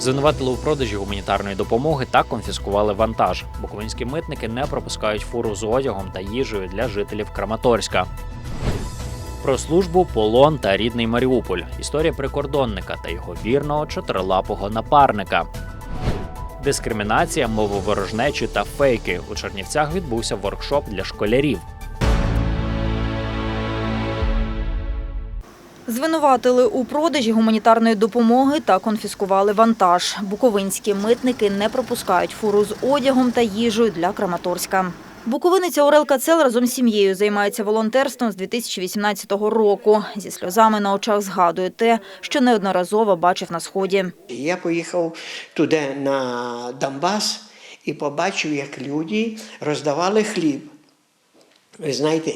Звинуватили у продажі гуманітарної допомоги та конфіскували вантаж. Буковинські митники не пропускають фуру з одягом та їжею для жителів Краматорська. Про службу, полон та рідний Маріуполь. Історія прикордонника та його вірного чотирилапого напарника. Дискримінація, мововорожнечі та фейки. У Чернівцях відбувся воркшоп для школярів. Звинуватили у продажі гуманітарної допомоги та конфіскували вантаж. Буковинські митники не пропускають фуру з одягом та їжею для Краматорська. Буковиниця Орел Кацел разом з сім'єю займається волонтерством з 2018 року. Зі сльозами на очах згадує те, що неодноразово бачив на сході. Я поїхав туди на Донбас і побачив, як люди роздавали хліб. Ви знаєте,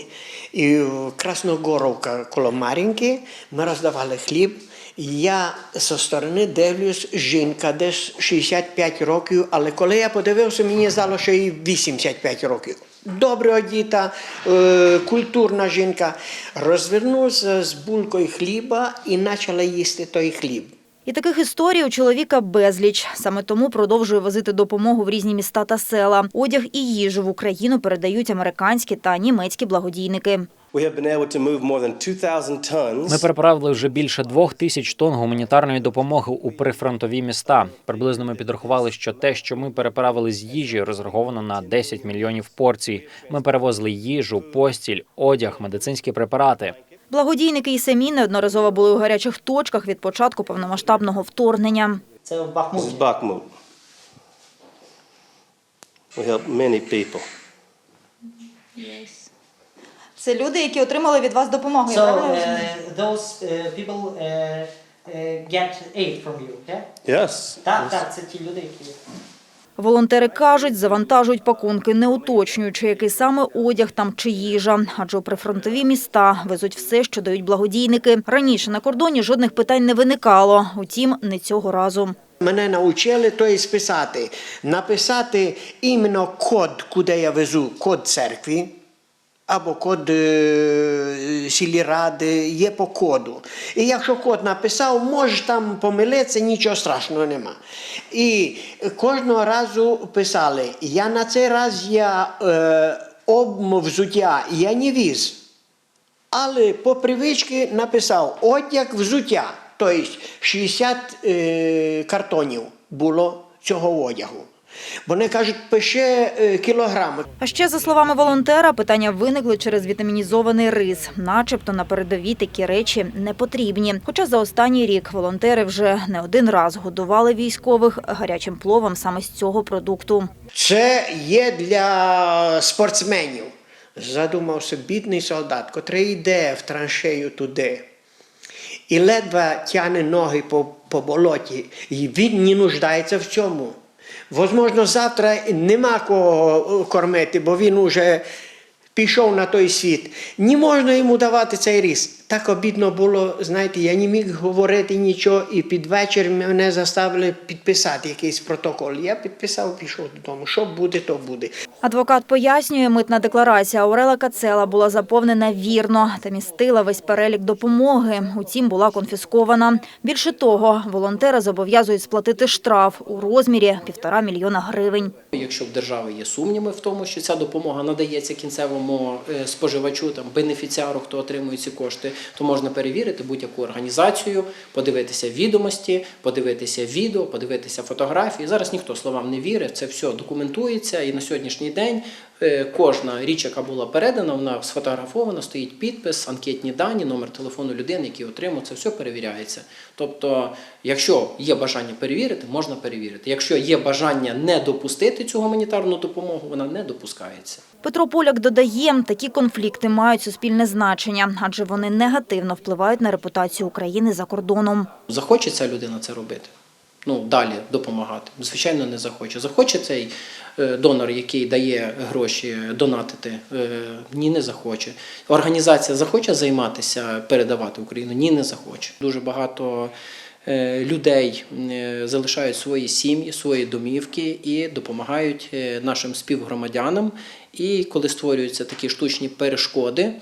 і в Красногоровка коло Мар'їнки ми роздавали хліб. Я зі сторони дивлюсь, жінка десь 65 років, але коли я подивився, мені здало, що їй 85 років. Добре одіта, е, культурна жінка. Розвернувся з булкою хліба і почала їсти той хліб. І таких історій у чоловіка безліч. Саме тому продовжує возити допомогу в різні міста та села. Одяг і їжу в Україну передають американські та німецькі благодійники. We have been able to move more than 2,000 tons. Ми переправили вже більше двох тисяч тонн гуманітарної допомоги у прифронтові міста. Приблизно ми підрахували, що те, що ми переправили з їжі, розраховано на 10 мільйонів порцій. Ми перевозили їжу, постіль, одяг, медицинські препарати. Благодійники і самі неодноразово були у гарячих точках від початку повномасштабного вторгнення. Це в. We help many people. Це люди, які отримали від вас допомогу. So uh, those uh, people uh, uh, get aid from you, yeah? Yes. Так, так, це ті люди, які... Волонтери кажуть, завантажують пакунки, не уточнюючи, який саме одяг там чи їжа. Адже у прифронтові міста везуть все, що дають благодійники. Раніше на кордоні жодних питань не виникало. Утім, не цього разу. Мене навчили то і списати, написати іменно код, куди я везу, код церкви. Або код е, сільради є по коду. І якщо код написав, можеш там помилитися, нічого страшного нема. І кожного разу писали, я на цей раз я е, об взуття я не віз. Але по привичці написав одяг взуття. Тобто 60 е, картонів було цього одягу. Вони кажуть, пише е, кілограми. А ще, за словами волонтера, питання виникли через вітамінізований рис. Начебто на передовій такі речі не потрібні. Хоча за останній рік волонтери вже не один раз годували військових гарячим пловом саме з цього продукту. Це є для спортсменів. Задумався бідний солдат, котрий йде в траншею туди. І ледве тягне ноги по, по болоті, і він не нуждається в цьому. Возможно, завтра нема кого кормити, бо він уже пішов на той світ. Не можна йому давати цей ріс. Так обідно було, знаєте, я не міг говорити нічого, і під вечір мене заставили підписати якийсь протокол. Я підписав, пішов додому. Що буде, то буде. Адвокат пояснює, митна декларація Орела Кацела була заповнена вірно та містила весь перелік допомоги. Утім, була конфіскована. Більше того, волонтери зобов'язують сплатити штраф у розмірі півтора мільйона гривень. Якщо в держави є сумніви в тому, що ця допомога надається кінцевому е, споживачу, там бенефіціару, хто отримує ці кошти, то можна перевірити будь-яку організацію, подивитися відомості, подивитися відео, подивитися фотографії. Зараз ніхто словам не вірить, це все документується, і на сьогоднішній день кожна річ, яка була передана, вона сфотографована, стоїть підпис, анкетні дані, номер телефону людини, який отримав, це все перевіряється. Тобто, якщо є бажання перевірити, можна перевірити. Якщо є бажання не допустити цю гуманітарну допомогу, вона не допускається. Петро Поляк додає, такі конфлікти мають суспільне значення, адже вони негативно впливають на репутацію України за кордоном. Захоче ця людина це робити? Ну, далі допомагати. Звичайно, не захоче. Захоче цей е, донор, який дає гроші донатити? Е, Ні, не захоче. Організація захоче займатися, передавати Україну? Ні, не захоче. Дуже багато е, людей залишають свої сім'ї, свої домівки і допомагають нашим співгромадянам. І коли створюються такі штучні перешкоди,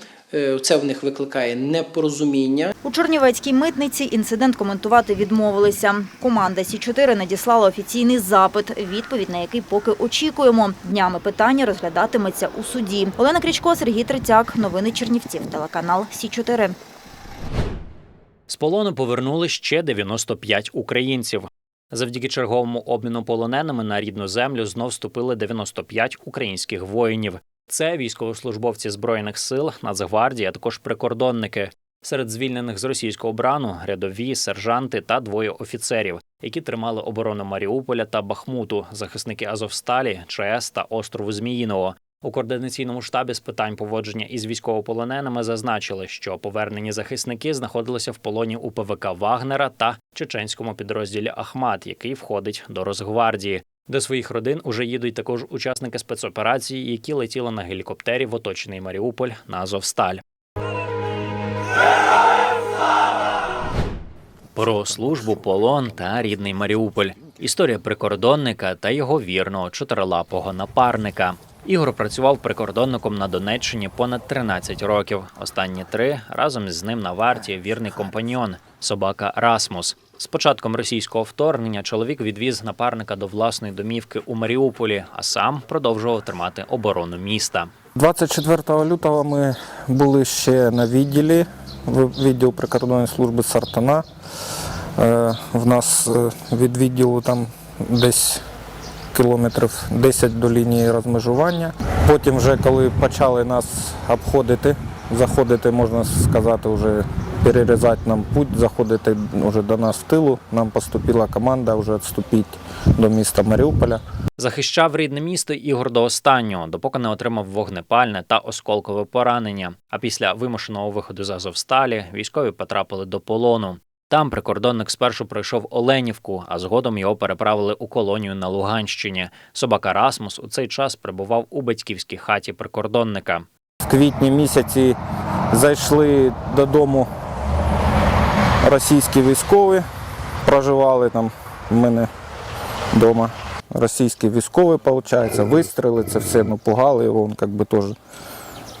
Це в них викликає непорозуміння. У Чернівецькій митниці інцидент коментувати відмовилися. Команда Сі 4 надіслала офіційний запит, відповідь на який поки очікуємо. Днями питання розглядатиметься у суді. Олена Крічко, Сергій Третяк. Новини Чернівців. Телеканал Сі 4 З полону повернули ще 95 українців. Завдяки черговому обміну полоненими на рідну землю знов вступили 95 українських воїнів. Це військовослужбовці збройних сил, Нацгвардії, а також прикордонники. Серед звільнених з російського брану рядові, сержанти та двоє офіцерів, які тримали оборону Маріуполя та Бахмуту, захисники Азовсталі, ЧАЕС та острову Зміїного. У координаційному штабі з питань поводження із військовополоненими зазначили, що повернені захисники знаходилися в полоні у ПВК Вагнера та чеченському підрозділі Ахмат, який входить до Росгвардії. До своїх родин уже їдуть також учасники спецоперації, які летіли на гелікоптері в оточений Маріуполь на Азовсталь. Про службу, полон та рідний Маріуполь. Історія прикордонника та його вірного чотирилапого напарника. Ігор працював прикордонником на Донеччині понад 13 років. Останні три разом з ним на варті вірний компаньйон собака Расмус. З початком російського вторгнення чоловік відвіз напарника до власної домівки у Маріуполі, а сам продовжував тримати оборону міста. 24 лютого ми були ще на відділі, в- відділ прикордонної служби Сартана. Е, В нас е, від відділу там десь кілометрів 10 до лінії розмежування. Потім, вже коли почали нас обходити, заходити, можна сказати, вже перерізати нам путь, заходити вже до нас в тилу, нам поступила команда вже відступити до міста Маріуполя. Захищав рідне місто Ігор до останнього, допоки не отримав вогнепальне та осколкове поранення. А після вимушеного виходу з Азовсталі військові потрапили до полону. Там прикордонник спершу пройшов Оленівку, а згодом його переправили у колонію на Луганщині. Собака Расмус у цей час перебував у батьківській хаті прикордонника. В квітні місяці зайшли додому російські військові, проживали там в мене вдома. Російські військові, виходить, вистріли, це все ну, пугали його, він як би теж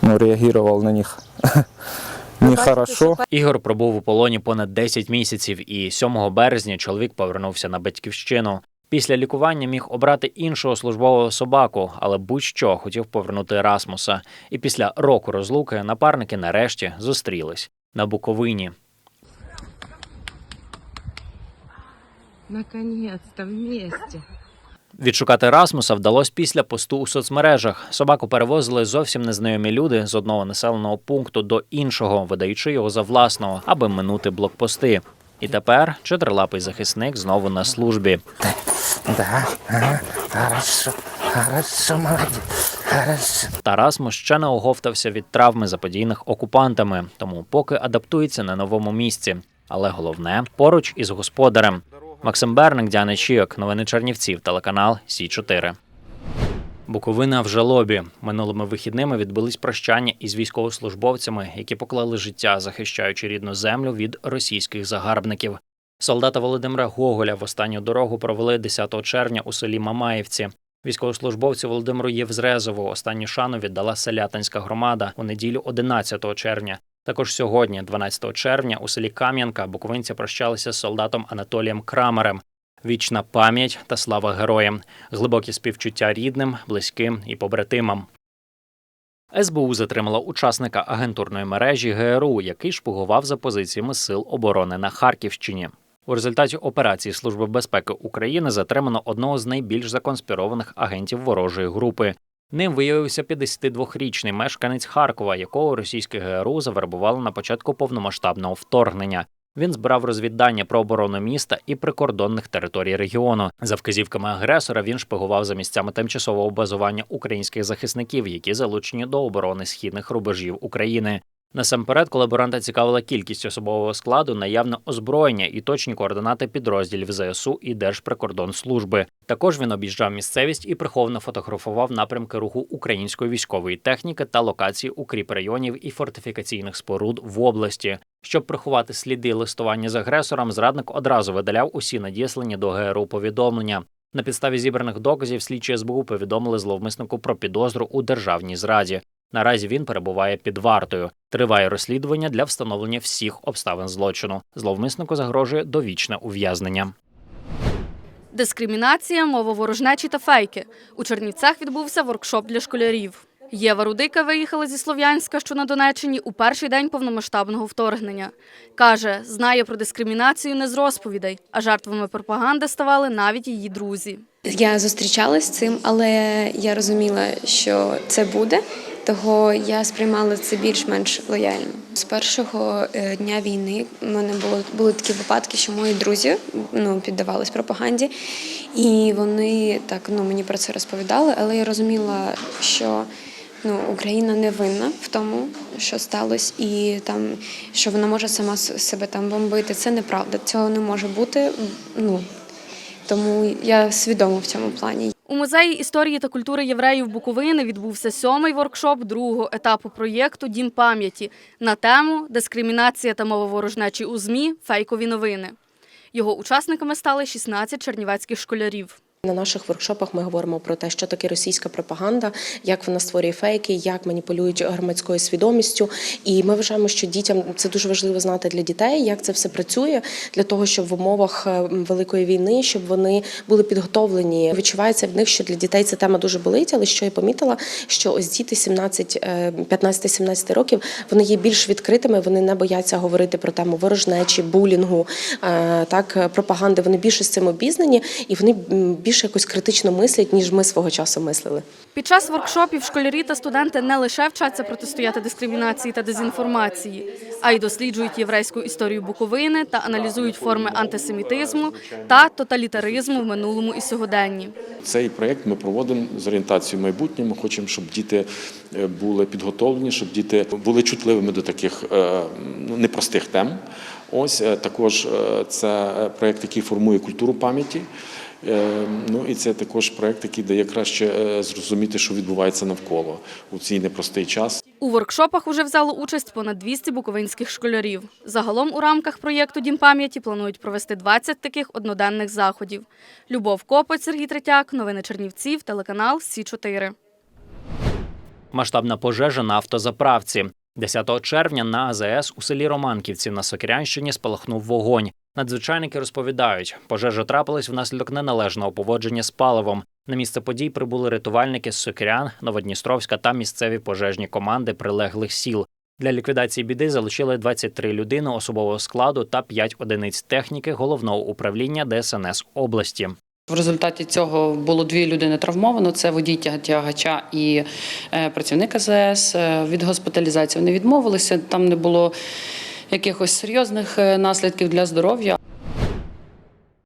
ну, реагував на них нехорошо. Ігор пробув у полоні понад 10 місяців, і 7 березня чоловік повернувся на батьківщину. Після лікування міг обрати іншого службового собаку, але будь-що хотів повернути Расмуса. І після року розлуки напарники нарешті зустрілись на Буковині. Наконец-то вместе. Відшукати Расмуса вдалося після посту у соцмережах. Собаку перевозили зовсім незнайомі люди з одного населеного пункту до іншого, видаючи його за власного, аби минути блокпости. І тепер чотирилапий захисник знову на службі. Да, ага, хорошо, хорошо, молодець, хорошо. Тарасмус ще не оговтався від травми, заподійних окупантами, тому поки адаптується на новому місці. Але головне поруч із господарем. Максим Берник, Діана Чійок, новини Чернівців, телеканал Сі 4 Буковина в жалобі. Минулими вихідними відбулись прощання із військовослужбовцями, які поклали життя, захищаючи рідну землю від російських загарбників. Солдата Володимира Гоголя в останню дорогу провели 10 червня у селі Мамаївці. Військовослужбовцю Володимиру Євзрезову останню шану віддала селятинська громада у неділю 11 червня. Також сьогодні, 12 червня, у селі Кам'янка буковинці прощалися з солдатом Анатолієм Крамерем. Вічна пам'ять та слава героям, глибокі співчуття рідним, близьким і побратимам. СБУ затримала учасника агентурної мережі ГРУ, який шпугував за позиціями Сил оборони на Харківщині. У результаті операції Служби безпеки України затримано одного з найбільш законспірованих агентів ворожої групи. Ним виявився 52-річний мешканець Харкова, якого російське ГРУ завербувало на початку повномасштабного вторгнення. Він збирав розвіддання про оборону міста і прикордонних територій регіону. За вказівками агресора він шпигував за місцями тимчасового базування українських захисників, які залучені до оборони східних рубежів України. Насамперед, колаборанта цікавила кількість особового складу, наявне озброєння і точні координати підрозділів ЗСУ і Держприкордонслужби. Також він об'їжджав місцевість і приховано фотографував напрямки руху української військової техніки та локації укріп районів і фортифікаційних споруд в області. Щоб приховати сліди листування з агресором, зрадник одразу видаляв усі надіслані до ГРУ повідомлення. На підставі зібраних доказів слідчі СБУ повідомили зловмиснику про підозру у державній зраді. Наразі він перебуває під вартою. Триває розслідування для встановлення всіх обставин злочину. Зловмиснику загрожує довічне ув'язнення. Дискримінація, мова ворожнечі та фейки. У Чернівцях відбувся воркшоп для школярів. Єва Рудика виїхала зі Слов'янська, що на Донеччині, у перший день повномасштабного вторгнення. Каже, знає про дискримінацію не з розповідей, а жертвами пропаганди ставали навіть її друзі. Я зустрічалась з цим, але я розуміла, що це буде, того я сприймала це більш-менш лояльно. З першого е, дня війни в мене було були такі випадки, що мої друзі ну піддавались пропаганді, і вони так ну мені про це розповідали, але я розуміла, що. Ну, Україна не винна в тому, що сталося, і там що вона може сама себе там бомбити. Це неправда. Цього не може бути. Ну тому я свідома в цьому плані. У музеї історії та культури євреїв Буковини відбувся сьомий воркшоп другого етапу проєкту Дім пам'яті на тему Дискримінація та мововорожнечі у ЗМІ. Фейкові новини. Його учасниками стали 16 чернівецьких школярів. На наших воркшопах ми говоримо про те, що таке російська пропаганда, як вона створює фейки, як маніпулюють громадською свідомістю. І ми вважаємо, що дітям це дуже важливо знати для дітей, як це все працює, для того, щоб в умовах е, великої війни, щоб вони були підготовлені. Відчувається в них, що для дітей ця тема дуже болить, але що я помітила, що ось діти 17, е, 15-17 років вони є більш відкритими, вони не бояться говорити про тему ворожнечі, булінгу, е, так пропаганди. Вони більше з цим обізнані і вони м, більше якось критично мислять, ніж ми свого часу мислили. Під час воркшопів школярі та студенти не лише вчаться протистояти дискримінації та дезінформації, а й досліджують єврейську історію Буковини та аналізують форми антисемітизму та тоталітаризму в минулому і сьогоденні. Цей проєкт ми проводимо з орієнтацією майбутнє. Ми хочемо, щоб діти е, були підготовлені, щоб діти були чутливими до таких е, ну, непростих тем. Ось е, також це проєкт, який формує культуру пам'яті. Е, Ну і це також проєкт, який дає краще е, зрозуміти, що відбувається навколо у цей непростий час. У воркшопах уже взяло участь понад 200 буковинських школярів. Загалом у рамках проєкту Дім пам'яті планують провести 20 таких одноденних заходів. Любов Копоть, Сергій Третяк, новини Чернівців, телеканал Сі 4 Масштабна пожежа на автозаправці. 10 червня на АЗС у селі Романківці на Сокирянщині спалахнув вогонь. Надзвичайники розповідають, пожежа трапилась внаслідок неналежного поводження з паливом. На місце подій прибули рятувальники з Сокирян, Новодністровська та місцеві пожежні команди прилеглих сіл. Для ліквідації біди залучили 23 людини особового складу та 5 одиниць техніки головного управління ДСНС області. В результаті цього було дві людини травмовано. Це водій тягача і е, працівник АЗС. Е, Від госпіталізації вони відмовилися. Там не було якихось серйозних е, наслідків для здоров'я.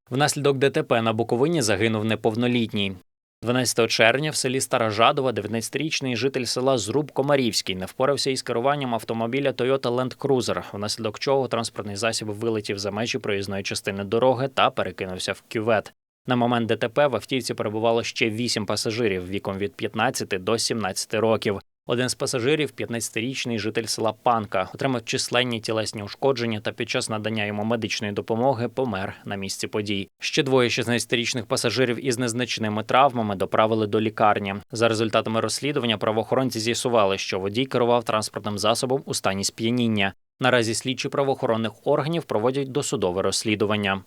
Внаслідок ДТП на Буковині загинув неповнолітній. 12 червня в селі Старожадова 19-річний житель села Зруб Комарівський не впорався із керуванням автомобіля Toyota Land Cruiser, внаслідок чого транспортний засіб вилетів за межі проїзної частини дороги та перекинувся в кювет. На момент ДТП в автівці перебувало ще 8 пасажирів віком від 15 до 17 років. Один з пасажирів, 15-річний житель села Панка, отримав численні тілесні ушкодження та під час надання йому медичної допомоги помер на місці подій. Ще двоє 16-річних пасажирів із незначними травмами доправили до лікарні. За результатами розслідування правоохоронці з'ясували, що водій керував транспортним засобом у стані сп'яніння. Наразі слідчі правоохоронних органів проводять досудове розслідування.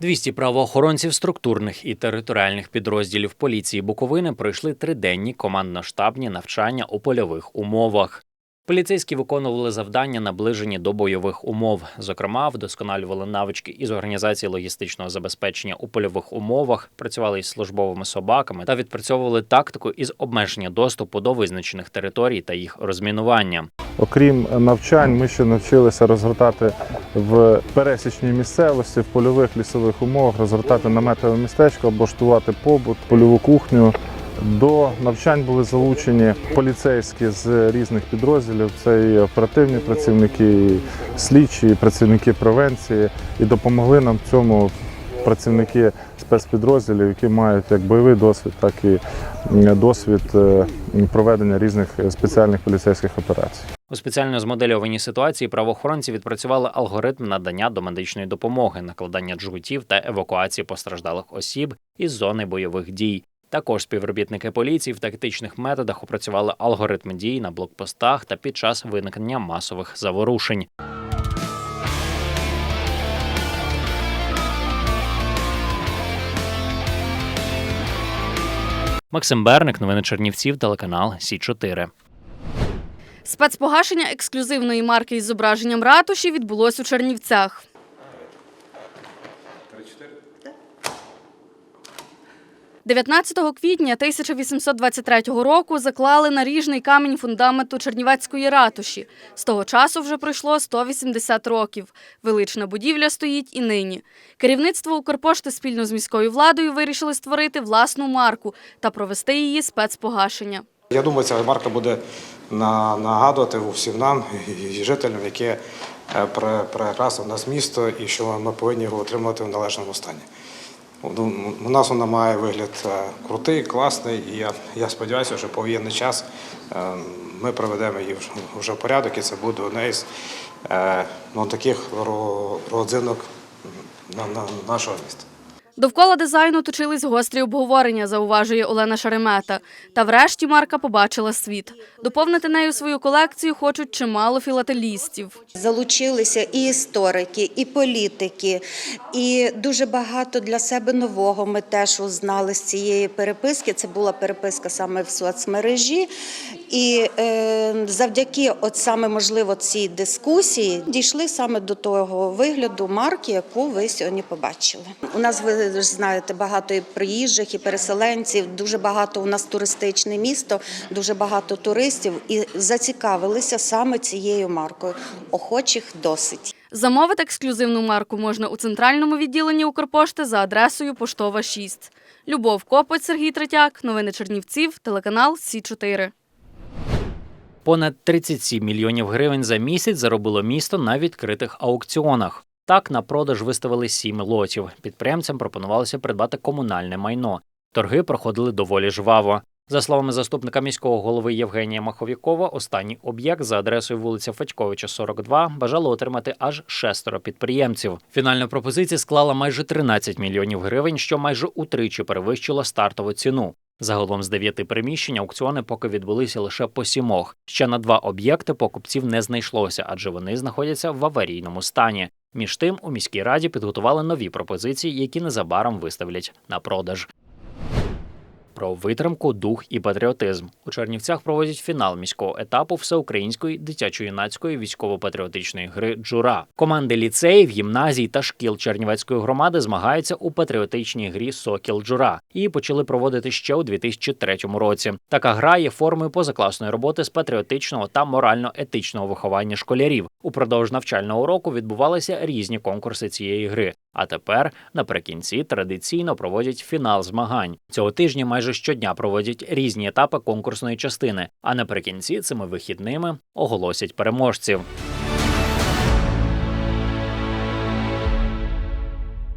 200 правоохоронців структурних і територіальних підрозділів поліції Буковини пройшли триденні командно-штабні навчання у польових умовах. Поліцейські виконували завдання, наближені до бойових умов. Зокрема, вдосконалювали навички із організації логістичного забезпечення у польових умовах, працювали із службовими собаками та відпрацьовували тактику із обмеження доступу до визначених територій та їх розмінування. Окрім навчань, ми ще навчилися розгортати в пересічній місцевості, в польових лісових умовах, розгортати наметове містечко, облаштувати побут, польову кухню. До навчань були залучені поліцейські з різних підрозділів. Це і оперативні працівники, і слідчі, і працівники превенції, і допомогли нам в цьому працівники спецпідрозділів, які мають як бойовий досвід, так і досвід е, проведення різних спеціальних поліцейських операцій. У спеціально змодельованій ситуації правоохоронці відпрацювали алгоритм надання домедичної допомоги, накладання джгутів та евакуації постраждалих осіб із зони бойових дій. Також співробітники поліції в тактичних методах опрацювали алгоритми дій на блокпостах та під час виникнення масових заворушень. Максим Берник, новини Чернівців, телеканал Сі 4 Спецпогашення ексклюзивної марки із зображенням ратуші відбулось у Чернівцях. – 19 квітня 1823 року заклали наріжний камінь фундаменту Чернівецької ратуші. З того часу вже пройшло 180 років. Велична будівля стоїть і нині. Керівництво Укрпошти спільно з міською владою вирішили створити власну марку та провести її спецпогашення. Я думаю, ця марка буде на- нагадувати всім нам і жителям, яке е, пре- прекрасне в нас місто і що ми повинні його отримати в належному стані. У нас вона має вигляд е, крутий, класний, і я, я сподіваюся, що по воєнний час е, ми проведемо її вже- в порядок, і це буде одне із е, ну, таких родзинок на, на, нашого міста. Довкола дизайну точились гострі обговорення, зауважує Олена Шеремета. Та врешті марка побачила світ. Доповнити нею свою колекцію хочуть чимало філателістів. Залучилися і історики, і політики, і дуже багато для себе нового ми теж узнали з цієї переписки. Це була переписка саме в соцмережі. І е, завдяки, от саме можливо, цій дискусії дійшли саме до того вигляду марки, яку ви сьогодні побачили. У нас ви ж знаєте багато і приїжджих, і переселенців. Дуже багато у нас туристичне місто, дуже багато туристів і зацікавилися саме цією маркою. Охочих досить. Замовити ексклюзивну марку можна у центральному відділенні Укрпошти за адресою Поштова 6. Любов Копоть, Сергій Третяк, новини Чернівців, телеканал Сі 4 Понад 37 мільйонів гривень за місяць заробило місто на відкритих аукціонах. Так на продаж виставили сім лотів. Підприємцям пропонувалося придбати комунальне майно. Торги проходили доволі жваво. За словами заступника міського голови Євгенія Маховікова, останній об'єкт за адресою вулиця Федьковича, 42, бажало отримати аж шестеро підприємців. Фінальна пропозиція склала майже 13 мільйонів гривень, що майже утричі перевищило стартову ціну. Загалом з дев'яти приміщень аукціони поки відбулися лише по сімох. Ще на два об'єкти покупців не знайшлося, адже вони знаходяться в аварійному стані. Між тим, у міській раді підготували нові пропозиції, які незабаром виставлять на продаж. Про витримку, дух і патріотизм у Чернівцях проводять фінал міського етапу всеукраїнської дитячо-юнацької військово-патріотичної гри Джура. Команди ліцеїв, гімназій та шкіл Чернівецької громади змагаються у патріотичній грі Сокіл Джура. Її почали проводити ще у 2003 році. Така гра є формою позакласної роботи з патріотичного та морально-етичного виховання школярів. Упродовж навчального року відбувалися різні конкурси цієї гри. А тепер наприкінці традиційно проводять фінал змагань. Цього тижня майже щодня проводять різні етапи конкурсної частини. А наприкінці цими вихідними оголосять переможців.